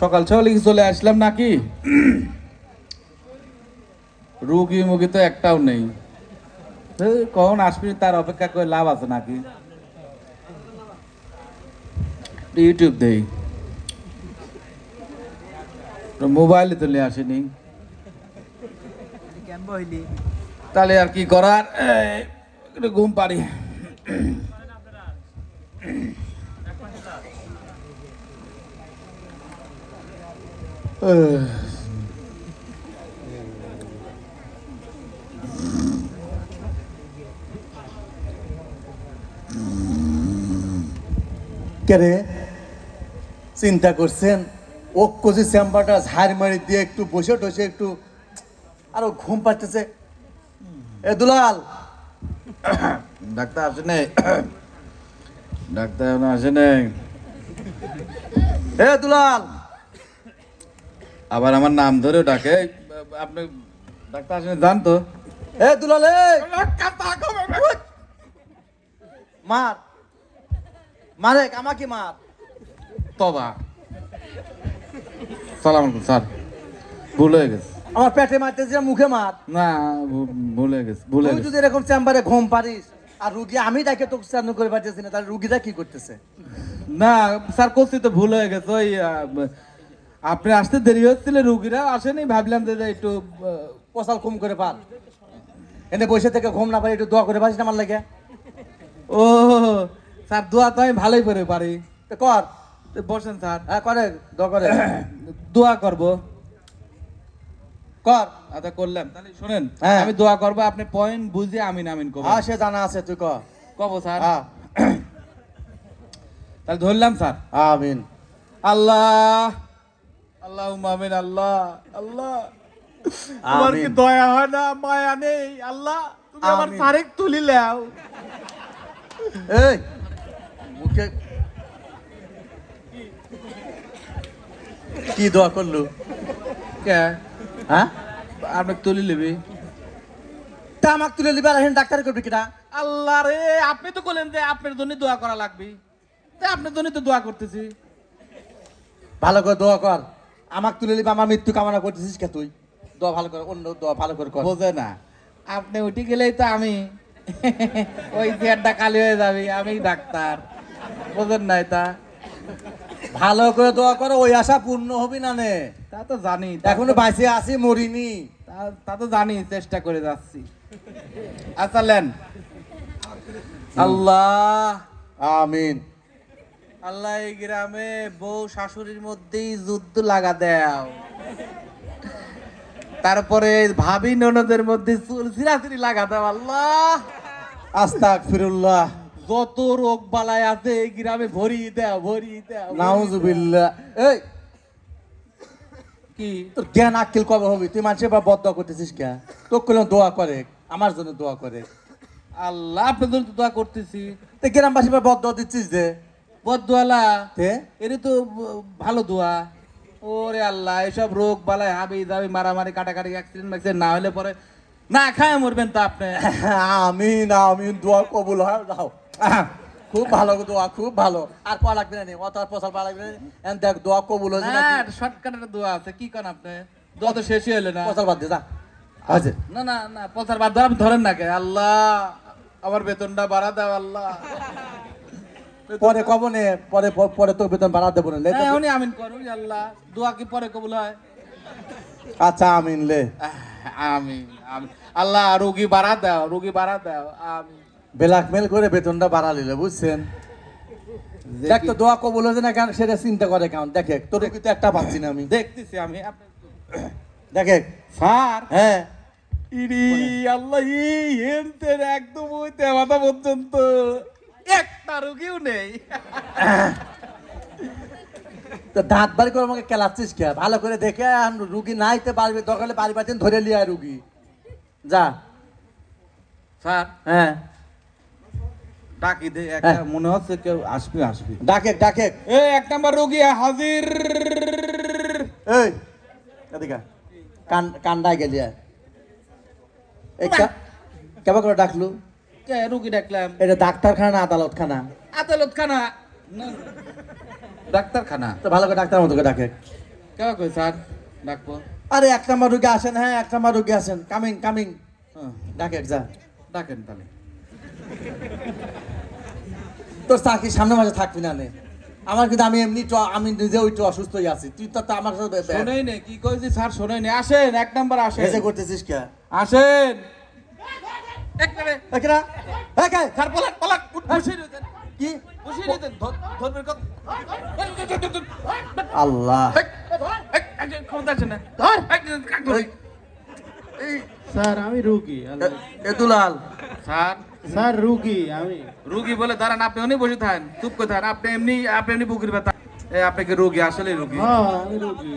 সকাল সকাল চলে আসলাম নাকি? রুগী মুগি তো একটাও নেই। কখন আসবি তার অপেক্ষা করে লাভ আছে নাকি? ইউটিউব দেই। মোবাইলে তো নিয়ে আসেনি। তাহলে আর কি করার? ঘুম পারি কেরে? চিন্তা করছেন? ঐক্য যে চেম্বারটা ঝাড় মারি দিয়ে একটু বসে টসে একটু আরও ঘুম পাচ্ছে। এ দুলাল! ডাক্তার আসে নেই ডাক্তার আসে নেই এ দুলাল! আবার আমার নাম ধরে ডাকে। আপনি ডাক্তার আসেন জান তো। এ দুলাল মার। মারে আমাকে মার। তবা। সালাম আলাইকুম স্যার। ভুল হয়ে গেছে। আমার পেটে মারতেছে মুখে মার। না ভুল হয়ে গেছে ভুল তুই যদি এরকম চেম্বারে ঘুম পারিস আর রুগী আমি তাকে তো চালু করে পারতেছি না তাহলে রুগীরা কি করতেছে? না স্যার করছি তো ভুল হয়ে গেছে। ওই আপনি আসতে দেরি হচ্ছিল রুগীরা আসেনি ভাবলাম যে একটু কসাল ঘুম করে পার এনে বসে থেকে ঘুম না পারি একটু দোয়া করে পারিস না আমার লাগে। ও স্যার দোয়া তো আমি ভালোই করে পারি। তো কর। তো বসেন স্যার। হ্যাঁ করে দোয়া করে। দোয়া করব। কর। আচ্ছা করলাম। তাহলে শোনেন হ্যাঁ। আমি দোয়া করব আপনি পয়েন্ট বুঝে আমিন আমিন করব হ্যাঁ সে জানা আছে তুই কর কব স্যার। হ্যাঁ। তাহলে ধরলাম স্যার। আমিন। আল্লাহ। আল্লাহ আমিন আল্লাহ আল্লাহ। তোমার কি দয়া হয় না মায়া নেই? আল্লাহ তুমি আমার। তারিখ তুলি লাও। এই মুখে কি দোয়া করলু? কে? হ্যাঁ? আপনি তুলি লিবি। তা আমাকে তুলে লিবার হেন ডাক্তার করবি কিনা আল্লাহ রে আপনি তো বলেন যে আপনার জন্য দোয়া করা লাগবে। তাই আপনার জন্য তো দোয়া করতেছি। ভালো করে দোয়া কর। আমাকে তুলে লিবা আমার মৃত্যু কামনা করতেছিস কে তুই? দোয়া ভালো করে অন্য দোয়া ভালো করে কর। বোঝে না। আপনি উঠে গেলেই তো আমি ওই চেয়ারটা খালি হয়ে যাবে আমি ডাক্তার। বোঝেন নাই তা? ভালো করে দোয়া করো ওই আশা পূর্ণ হবি না নে? তা তো জানি এখনও বাইসে আছি মরিনি। তা- তা তো জানি চেষ্টা করে যাচ্ছি। আচ্ছা লেন। আল্লাহ আমিন। আল্লাহ এই গ্রামে বউ শাশুড়ির মধ্যেই যুদ্ধ লাগা দেও। তারপরে ভাবি ননদের মধ্যে চুল চিরাচিরি লাগা দাও আল্লাহ। আস্তাক ফিরুল্লাহ যত রোগ বালায় আছে এই গ্রামে ভরি দেও ভরি দেও নাউজুবিল্লাহ। এই। কি? তোর জ্ঞান আক্কেল কবে হবি? তুই মানুষের বা বদ করতেছিস কে? তোর কোনো দোয়া করে আমার জন্য দোয়া করে। আল্লাহ আপনাদের তো দোয়া করতেছি। তো গ্রামবাসী বা বদ দিচ্ছিস যে? বদুয়ালা এর তো? ভালো দোয়া। ওরে আল্লাহ এসব রোগ বালায় হাবি দাবি মারামারি কাটাকাটি অ্যাক্সিডেন্ট ম্যাক্সিডেন্ট না হলে পরে না খায় মরবেন তো আপনি। আমিন আমিন দোয়া কবুল হয় দাও খুব ভালো দোয়া খুব ভালো। আর পা লাগবে না অত আর পয়সা পা লাগবে না দেখ দোয়া কবুল হয়েছে না শর্টকাটের দোয়া আছে কি করেন আপনি? দোয়া তো শেষই হলো না। পয়সা বাদ দে যা। আছে। না না না পচার বাদ ধরেন না কে? আল্লাহ আমার বেতনটা বাড়া দাও আল্লাহ। পরে কব নে পরে পরে তোর বেতন বাড়া দেবো না তো। হ্যাঁ, আমিন করুন আল্লাহ দোয়া কি পরে কবুল হয়? আচ্ছা আমিন লে। আমিন আমিন। আল্লাহ রোগী বাড়া দাও রোগী বাড়া দাও আমিন। ব্ল্যাকমেল করে বেতনটা বাড়া নিলে বুঝছেন? দেখ। তো দোয়া কবুল হয়েছে না কেন সেটা চিন্তা করে কেমন? দেখে তোর কিন্তু একটা পাচ্ছি না আমি। দেখতেছি আমি দেখে স্যার। হ্যাঁ। ইরি আল্লাহ হেনতেন একদম হইতে মাথা পর্যন্ত। একটা রুগীও নেই। তো দাঁত বাড়ি করে আমাকে কেলাচ্ছিস কে? ভালো করে দেখে রুগী নাই তো পারবে দরকার বাড়ি পাচ্ছেন ধরে লিয়ে আয় রুগী। যা। স্যার। হ্যাঁ। ডাকি দে একটা হ্যাঁ। মনে হচ্ছে কেউ আসবে আসবে। ডাকে ডাকে এই এক নাম্বার রোগী হাজির। এই এদিকে কান কান্দায় গেলি। এই কা- কেমন করে ডাকলু? কে রুগী ডাকলাম? এটা ডাক্তারখানা না আদালত খানা আদালত খানা না, ডাক্তারখানা? তো ভালো করে ডাক্তার মতো করে ডাকে। কই স্যার? ডাকবো। আরে এক নাম্বার রুগী আসেন হ্যাঁ এক নাম্বার রুগী আসেন। কামিং কামিং হ্যাঁ, ডাকে যা। ডাকেন তাহলে। তোর চাকরি সামনে মাসে থাকবি না নে। আমার কিন্তু আমি এমনি আমি নিজেও একটু অসুস্থই আছি। তুই তো আমার সাথে শোনেই নে কি কইছি স্যার শোনেই নে। আসেন এক নাম্বার আসেন। ভেজে করতেছিস কে? আসেন। এক মিনিট একে। স্যার পলাক পলাক উঠ, বসিয়ে কি? বসিয়ে দিতেন। ধর ধরবেন আল্লাহ। ক্ষমতা আছে না। ধর। স্যার আমি রুগী এ- এ দুলাল। স্যার। স্যার রুগী আমি। রুগী বলে দাঁড়ান আপনি অনেক বসে থাকেন। চুপ করে থাকেন। আপনি এমনি আপনি এমনি বুকের ব্যথা। এ আপনাকে রুগী? আসলে রুগী। হ্যাঁ আমি রুগী।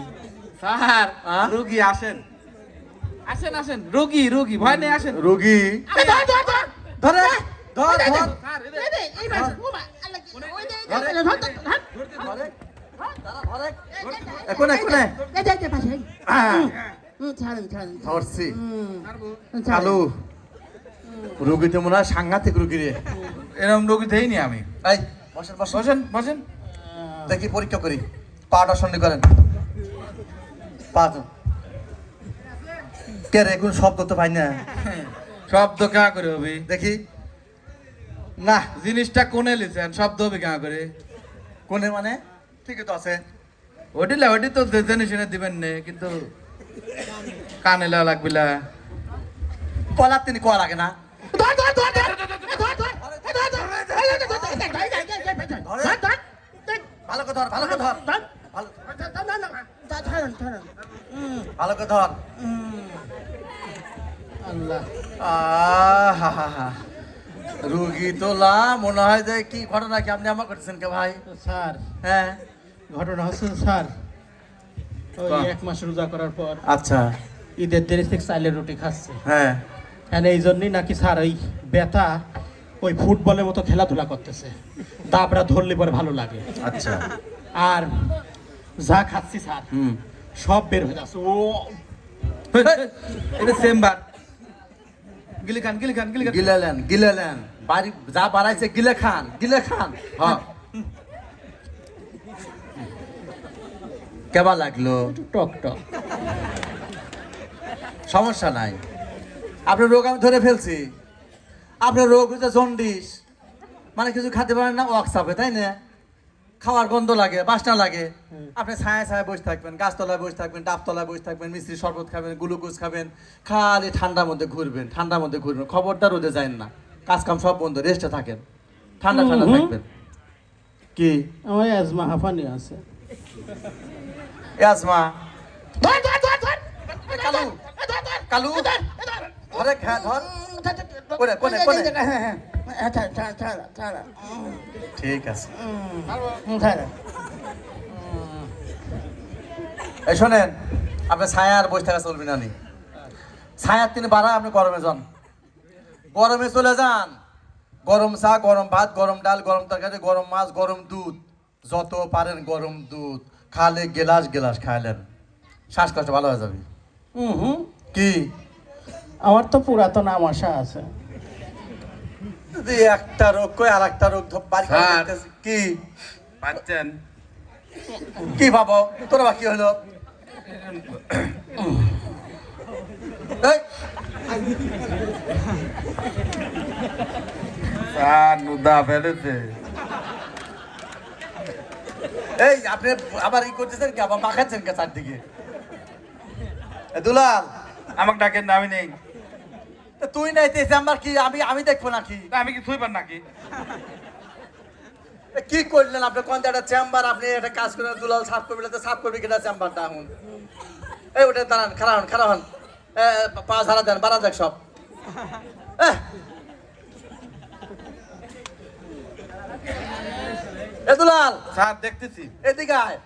স্যার হ্যাঁ? রুগী আসেন। আসেন আসেন রোগী রোগী ভয় নেই আসেন রোগী ধর ধর ধর ধরে ধর ধর স্যার এদের- ধরে এখন এখন ধরছি চালু রোগী তো মনে হয় সাংঘাতিক রোগী রে এরকম রুগী দেইনি আমি এই বসেন বসেন বসেন বসেন দেখি পরীক্ষা করি পাটা সন্ধি করেন পা তো। কে রে কোন শব্দ তো পাই না শব্দ কা করে হবে দেখি না জিনিসটা কোনে লিছেন শব্দ হবে কা করে কোনে মানে ঠিকই তো আছে ওটিলা ওটি তো জেনে শুনে দিবেন নে কিন্তু কানে লা লাগবিলা কলার তিনি কলা লাগে না ভালো ধর ভালো করে ধর ভালো ভালো করে ধর। আল্লাহ। আহা রুগী তোলা মনে হয় যে কি ঘটনা কি আপনি আমার করতেছেন কে ভাই? স্যার। হ্যাঁ। ঘটনা হচ্ছে স্যার ওই এক মাস রোজা করার পর আচ্ছা। ঈদের দেরি থেকে চাইলের রুটি খাচ্ছে। হ্যাঁ। আর এই জন্যই নাকি স্যার ওই ব্যথা ওই ফুটবলের মতো খেলাধুলা করতেছে। তারপরে ধরলে পরে ভালো লাগে। আচ্ছা। আর যা খাচ্ছি স্যার। সব বের হয়ে যাচ্ছে। ও। এটা চেম্বার গিলি খান গিলি খান গিলি খান। গিলেলেন গিলেলেন বাড়ি যা বাড়াইছে গিলে খান গিলে খান। হ্যাঁ কেবা লাগল? টক টক। সমস্যা নাই। আপনার রোগ আমি ধরে ফেলছি। আপনার রোগ হচ্ছে জন্ডিস। মানে কিছু খেতে পারেন না ওয়াকসাপে তাই না? খাওয়ার গন্ধ লাগে বাসনা লাগে। আপনি ছায়া ছায়া বসে থাকবেন গাছতলায় বসে থাকবেন ডাবতলায় বসে থাকবেন মিষ্টি শরবত খাবেন গ্লুকোজ খাবেন খালি ঠান্ডার মধ্যে ঘুরবেন ঠান্ডার মধ্যে ঘুরবেন খবরটা রোদে যায় না। কাজ কাম সব বন্ধ রেস্টে থাকেন। ঠান্ডা ঠান্ডা। থাকবেন। কি? আমার অ্যাজমা আছে। আসমা কালু। কালু। ধরে। ধর কোনে কোনে কোনে? ঠিক আছে। এই শোনেন আপনি ছায়া আর বসে থাকা চলবে না নি। ছায়ার তিনি বাড়ায় আপনি গরমে যান। গরমে চলে যান। গরম চা গরম ভাত গরম ডাল গরম তরকারি গরম মাছ গরম দুধ। যত পারেন গরম দুধ। খালে গেলাস গেলাস খাইলেন শ্বাসকষ্ট ভালো হয়ে যাবে। হুম হুম। কি? আমার তো পুরাতন আমাশা আছে। একটা রোগ কই আর একটা রোগ বাড়ি। কি? পাচ্ছেন। কি ভাবো? তোর আবার কি হলো? নুদা ফেলেছে। এই আপনি আবার ই করতেছেন কি? আবার মাখাচ্ছেন কে চারদিকে? দুলাল! আমাকে ডাকেন না আমি নেই। তুই নাই তো চেম্বার কি আমি আমি দেখব নাকি? আমি কি থুইবার নাকি? এ, কি করলেন আপনি? কোন একটা চেম্বার আপনি একটা কাজ করে দুলাল সাফ করবে তো সাফ করবে কিনা চেম্বারটা এখন এই ওটা দাঁড়ান খারাপ হন খারাপ হন। এ, পা ঝাড়া দেন বাড়া দেখ সব। এ! দুলাল! স্যার দেখতেছি। এদিকে আয়।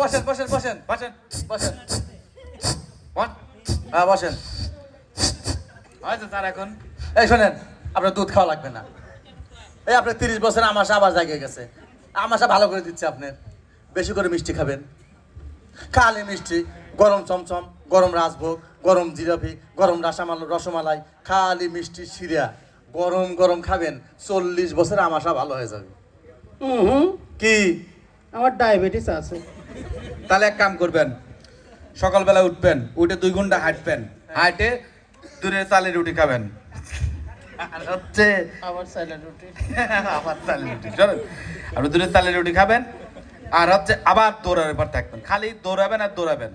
বসেন বসেন বসেন। বসেন। বসেন। বস হ্যাঁ বসেন। হয়েছে স্যার এখন? এই শোনেন আপনার দুধ খাওয়া লাগবে না। এই আপনার তিরিশ বছর আমাশা আবার জায়গায় গেছে। আমাশা ভালো করে দিচ্ছে আপনার। বেশি করে মিষ্টি খাবেন। খালি মিষ্টি গরম চমচম গরম রাজভোগ গরম জিলাপি গরম রসামাল রসমালাই খালি মিষ্টি সিরিয়া। গরম গরম খাবেন চল্লিশ বছর আমাশা ভালো হয়ে যাবে। কি? আমার ডায়াবেটিস আছে। তাহলে এক কাম করবেন সকালবেলা উঠবেন উঠে দুই ঘণ্টা হাঁটবেন। হাঁটে দূরে চালের রুটি খাবেন। আর হচ্ছে আবার সাইলেন্ট রুটি। আবার চালের রুটি শোনেন আপনি দূরে চালের রুটি খাবেন আর হচ্ছে আবার দৌড়ানোর পর থাকবেন। খালি দৌড়াবেন আর দৌড়াবেন।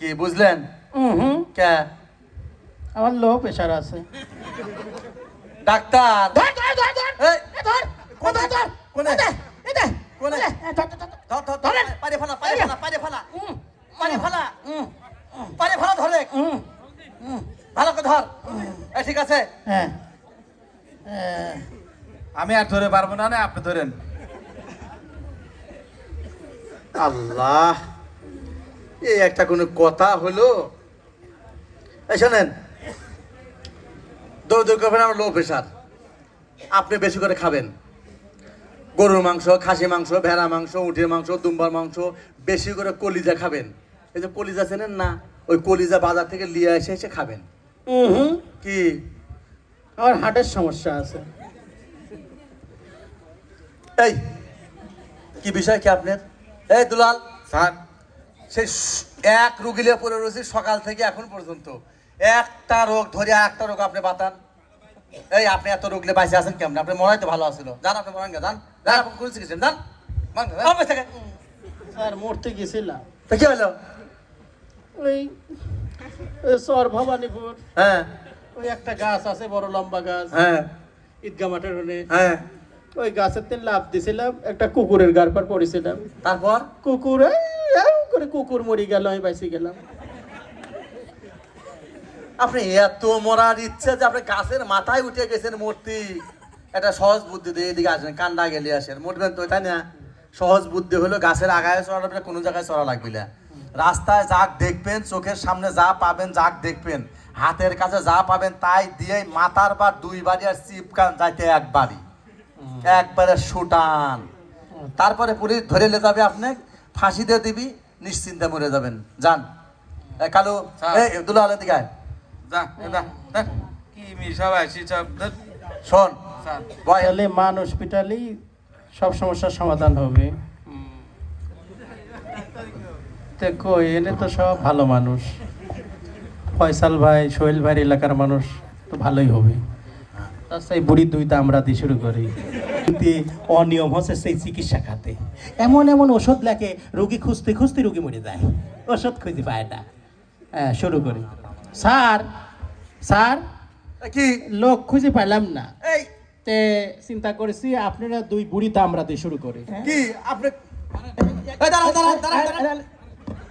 কি বুঝলেন? হুম কে? আমার লো প্রেশার আছে। ডাক্তার! ধর ধর ধর ধর। এই, ধর। কোনে? ধর কোনে? দে, কোনে? ধর, ধর, ধর। পারে ফেলা পারে ফেলা পারে ফেলা। হুম, পারে ফেলা। হুম, পারে ফেলা ধরে হুম, হুম, ভালো করে ধর। এই ঠিক আছে? হ্যাঁ। আমি আর ধরে পারব না না আপনি ধরেন। আল্লাহ। এই একটা কোনো কথা হলো? এই শোনেন দৌড় দৌড় করবেন আমার লো প্রেশার আপনি বেশি করে খাবেন। গরুর মাংস খাসি মাংস ভেড়া মাংস উটের মাংস দুম্বার মাংস বেশি করে কলিজা খাবেন। এই যে কলিজা চেনেন না ওই কলিজা বাজার থেকে নিয়ে এসে এসে খাবেন। হুম। কি? আমার হার্টের সমস্যা আছে। এই কি বিষয় কি আপনার? এই দুলাল স্যার সেই স- এক রুগিলে পড়ে রয়েছি সকাল থেকে এখন পর্যন্ত। একটা রোগ ধরে একটা রোগ আপনি বাতান এই আপনি এত রোগলে বাইসে আছেন কেমন? আপনি মনে তো ভালো আছিল। জান আপনি মনে হয় জান জান আপনি কোন শিখেছেন জান। স্যার মরতে গেছিলাম। তো কি হলো? ওই সর ভবানীপুর। হ্যাঁ। ওই একটা গাছ আছে বড় লম্বা গাছ। হ্যাঁ। ঈদগা মাঠের ওখানে। হ্যাঁ। ওই গাছের তেল লাভ দিছিলাম একটা কুকুরের গার পড়েছিলাম। তারপর? কুকুর এই, এই করে কুকুর মরি গেল আমি বাইসে গেলাম। আপনি এত মরার ইচ্ছে যে আপনি গাছের মাথায় উঠে গেছেন মূর্তি। একটা সহজ বুদ্ধি দিয়ে এদিকে আসবেন কান্ডা গেলে আসেন। মরবেন তো তাই না? সহজ বুদ্ধি হলো গাছের আগায় চড়া কোনো জায়গায় চড়া লাগবে না। রাস্তায় যাক দেখবেন চোখের সামনে যা পাবেন যাক দেখবেন। হাতের কাছে যা পাবেন তাই দিয়ে মাথার বার দুই বাড়ি আর চিপকান যাইতে একবারই একবারে সুটান। তারপরে পুলিশ ধরে নিয়ে যাবে আপনি ফাঁসি দিয়ে দিবি নিশ্চিন্তে মরে যাবেন। যান। কালু এই দুলাল দিকে শোন। তাহলে মান হসপিটালেই সব সমস্যার সমাধান হবে। দেখো এনে তো সব ভালো মানুষ। ফয়সাল ভাই সোহেল ভাই এলাকার মানুষ তো ভালোই হবে। তাছাড়া বুড়ি দুই আমরা দিয়ে শুরু করি। অনিয়ম হচ্ছে সেই চিকিৎসা খাতে। এমন এমন ওষুধ লেখে রুগী খুঁজতে খুঁজতে রুগী মরে যায়। ওষুধ খুঁজে পায় না। হ্যাঁ শুরু করি। স্যার স্যার কি? লোক খুঁজে পাইলাম না। এই! তে চিন্তা করেছি আপনারা দুই বুড়ি দামরা দিয়ে শুরু করে। কি? আপনি